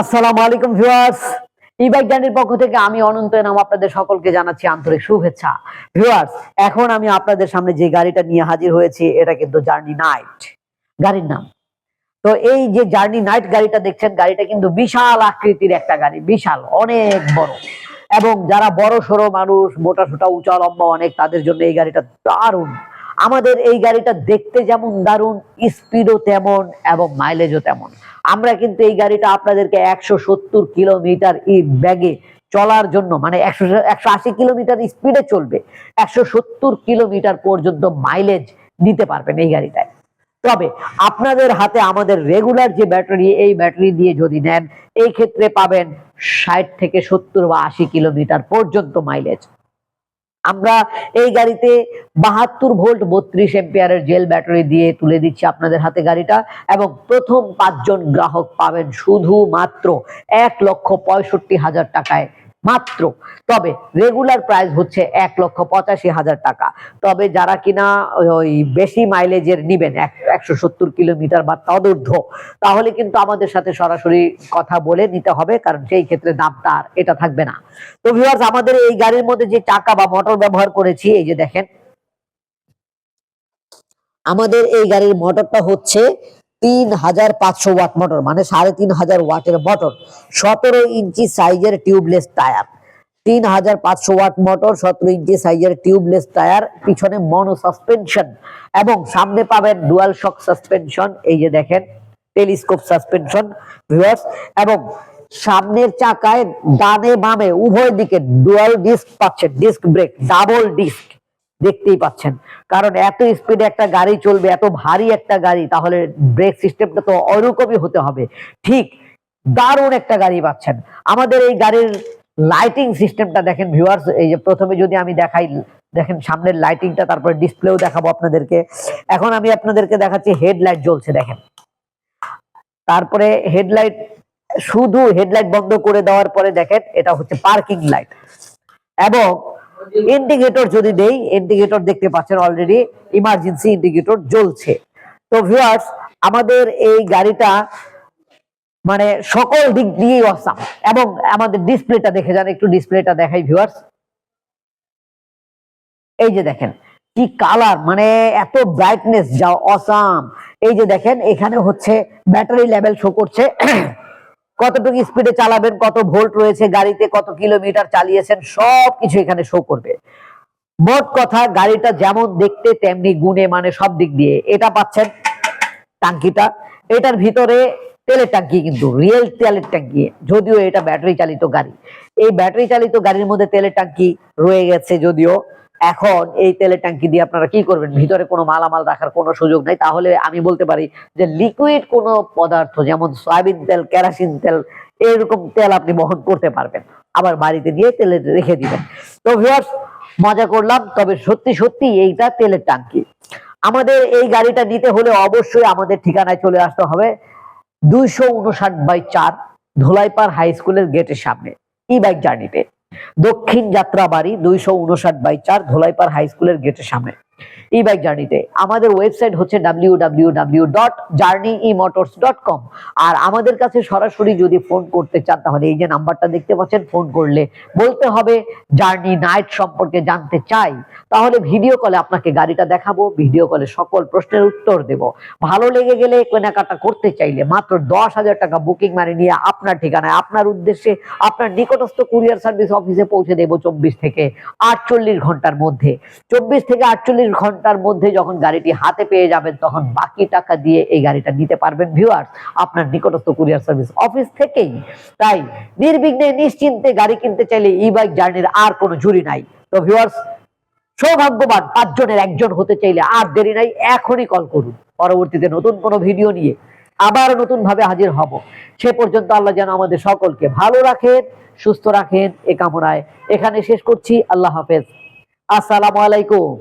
আসসালামু আলাইকুম ভিউয়ার্স। ই বাইক জার্নির পক্ষ থেকে আমি অনন্ত নাম আপনাদের সকলকে জানাচ্ছি আন্তরিক শুভেচ্ছা। ভিউয়ার্স, এখন আমি আপনাদের সামনে যে গাড়িটা নিয়ে হাজির হয়েছি, এটা কিন্তু জার্নি নাইট গাড়ির নাম। তো এই যে জার্নি নাইট গাড়িটা দেখছেন, গাড়িটা কিন্তু বিশাল আকৃতির একটা গাড়ি, বিশাল, অনেক বড়। এবং যারা বড় সড়ো মানুষ, মোটা সোটা, উঁচা, লম্বা অনেক, তাদের জন্য এই গাড়িটা দারুণ। আমাদের এই গাড়িটা দেখতে যেমন দারুণ স্পিডও তেমন এবং মাইলেজও তেমন। আমরা কিন্তু এই গাড়িটা আপনাদেরকে একশো সত্তর কিলোমিটার ব্যাগে চলার জন্য মানে একশো একশো আশি কিলোমিটার স্পিডে চলবে, একশো সত্তর কিলোমিটার পর্যন্ত মাইলেজ দিতে পারবেন এই গাড়িটায়। তবে আপনাদের হাতে আমাদের রেগুলার যে ব্যাটারি এই ব্যাটারি দিয়ে যদি নেন, এই ক্ষেত্রে পাবেন ষাট থেকে সত্তর বা আশি কিলোমিটার পর্যন্ত মাইলেজ আমরা এই গাড়িতে বাহাত্তর ভোল্ট বত্রিশ এম্পিয়ারের জেল ব্যাটারি দিয়ে তুলে দিচ্ছি আপনাদের হাতে গাড়িটা এবং প্রথম পাঁচজন গ্রাহক পাবেন শুধুমাত্র এক লক্ষ পঁয়ষট্টি হাজার টাকায় মাত্র। তবে রেগুলার প্রাইস হচ্ছে এক লক্ষ পঁচাশি হাজার টাকা। তবে যারা কিনা ওই বেশি মাইলেজের নিবেন একশো সত্তর কিলোমিটার বা তদূর্ধ্ব, তাহলে কিন্তু আমাদের সাথে সরাসরি কথা বলে নিতে হবে, কারণ সেই ক্ষেত্রে দামটা আর এটা থাকবে না। তো ভিউয়ার্স আমাদের এই গাড়ির মধ্যে যে চাকা বা মোটর ব্যবহার করেছি, এই যে দেখেন। আমাদের এই গাড়ির মোটরটা হচ্ছে তিন হাজার পাঁচশো ওয়াট মোটর মানে সাড়ে তিন হাজার ওয়াটের মোটর সতেরো ইঞ্চি সাইজের টিউবলেস টায়ার তিন হাজার পাঁচশো ওয়াট মোটর সতেরো ইঞ্চি সাইজের টিউবলেস টায়ার পিছনে মনো সাসপেনশন এবং সামনে পাবেন ডুয়াল শক সাসপেনশন এই যে দেখেন টেলিস্কোপ সাসপেনশন ভিউয়ার্স এবং সামনের চাকায় ডানে বামে উভয় দিকে ডুয়াল ডিস্ক পাচ্ছেন ডিস্ক ব্রেক ডাবল ডিস্ক দেখতেই পাচ্ছেন। কারণ এত স্পিডে একটা গাড়ি চলবে, এত ভারী একটা গাড়ি, তাহলে ব্রেক সিস্টেমটা তো ওরকমই হতে হবে। ঠিক দারুণ একটা গাড়ি পাচ্ছেন। আমাদের এই গাড়ির লাইটিং সিস্টেমটা দেখেন ভিউয়ার্স এই যে প্রথমে যদি আমি দেখাই, দেখেন সামনের লাইটিংটা তারপরে ডিসপ্লেও দেখাবো আপনাদেরকে। এখন আমি আপনাদেরকে দেখাচ্ছি হেডলাইট জ্বলছে, দেখেন। তারপরে হেডলাইট শুধু হেডলাইট বন্ধ করে দেওয়ার পরে দেখেন, এটা হচ্ছে পার্কিং লাইট এবং ইন্ডিকেটর যদি দেই ইন্ডিকেটর দেখতে পাচ্ছেন অলরেডি ইমার্জেন্সি ইন্ডিকেটর জ্বলছে। তো ভিউয়ার্স আমাদের এই গাড়িটা মানে সকল দিক দিয়েই অসাম এবং আমাদের ডিসপ্লেটা দেখে যান, একটু ডিসপ্লেটা দেখাই ভিউয়ার্স এই যে দেখেন, কি কালার মানে এত ব্রাইটনেস যা অসাম এই যে দেখেন, এখানে হচ্ছে ব্যাটারি লেভেল শো করছে। কতটুকু স্পিডে চালাবেন, কত ভোল্ট রয়েছে গাড়িতে, কত কিলোমিটার চালিয়েছেন সব কিছু এখানে শো করবে। মোট কথা, গাড়িটা যেমন দেখতে, তেমনি গুণে মানে সব দিক দিয়ে। এটা পাচ্ছেন টাঙ্কিটা এটার ভিতরে তেলের ট্যাঙ্কি কিন্তু রিয়েল তেলের ট্যাঙ্কি। যদিও এটা ব্যাটারি চালিত গাড়ি। এই ব্যাটারি চালিত গাড়ির মধ্যে তেলের ট্যাঙ্কি রয়ে গেছে যদিও। এখন এই তেলের ট্যাঙ্কি দিয়ে আপনারা কি করবেন? ভিতরে কোনো মালামাল রাখার কোনো সুযোগ নাই। তাহলে আমি বলতে পারি যে লিকুইড কোনো পদার্থ যেমন সয়াবিন তেল কেরাসিন তেল এরকম তেল আপনি বহন করতে পারবেন। আবার বাড়িতে দিয়ে তেলে রেখে দিবেন। তো ভিউয়ার্স মজা করলাম তবে সত্যি সত্যি এইটা তেলের ট্যাঙ্কি। আমাদের এই গাড়িটা নিতে হলে অবশ্যই আমাদের ঠিকানায় চলে আসতে হবে দুইশো উনষাট বাই চার ধোলাইপাড় হাই স্কুলের গেটের সামনে। ই বাইক জার্নিতে দক্ষিণ যাত্রাবাড়ি দুইশো উনষাট বাই চার ধোলাইপাড় হাই স্কুলের গেটের সামনে। ই বাইক জার্নিতে আমাদের ওয়েবসাইট হচ্ছে কম আর আমাদের কাছে সরাসরি যদি ফোন করতে চান, তাহলে এই যে নাম্বারটা দেখতে পাচ্ছেন ফোন করলে বলতে হবে জার্নি নাইট সম্পর্কে জানতে চাই, তাহলে ভিডিও কলে আপনাকে গাড়িটা দেখাবো ভিডিও কলে সকল প্রশ্নের উত্তর দেব। ভালো লেগে গেলে কেনাকাটা করতে চাইলে মাত্র দশ হাজার টাকা বুকিং মানে নিয়ে আপনার ঠিকানায়, আপনার উদ্দেশ্যে আপনার নিকটস্থ কুরিয়ার সার্ভিস অফিসে পৌঁছে দেবো চব্বিশ থেকে আটচল্লিশ ঘণ্টার মধ্যে। চব্বিশ থেকে আটচল্লিশ ঘণ্টার মধ্যে যখন গাড়িটি হাতে পেয়ে যাবেন তখন বাকি টাকা দিয়ে এই গাড়িটা নিতে পারবেন ভিউয়ার্স আপনার নিকটস্থ কুরিয়ার সার্ভিস অফিস থেকেই। তাই নির্বিঘ্নে নিশ্চিন্তে গাড়ি কিনতে চাইলে ই বাইক জার্নির আর কোনো ঝুরি নাই। তো ভিউয়ার্স সৌভাগ্যবান পাঁচজনের একজন হতে চাইলে আর দেরি নাই এখনই কল করুন। পরবর্তীতে নতুন কোনো ভিডিও নিয়ে আবার নতুন ভাবে হাজির হব। সে পর্যন্ত আল্লাহ যেন আমাদের সকলকে ভালো রাখেন সুস্থ রাখেন এ কামনায় এখানে শেষ করছি। আল্লাহ হাফেজ। আসসালামু আলাইকুম।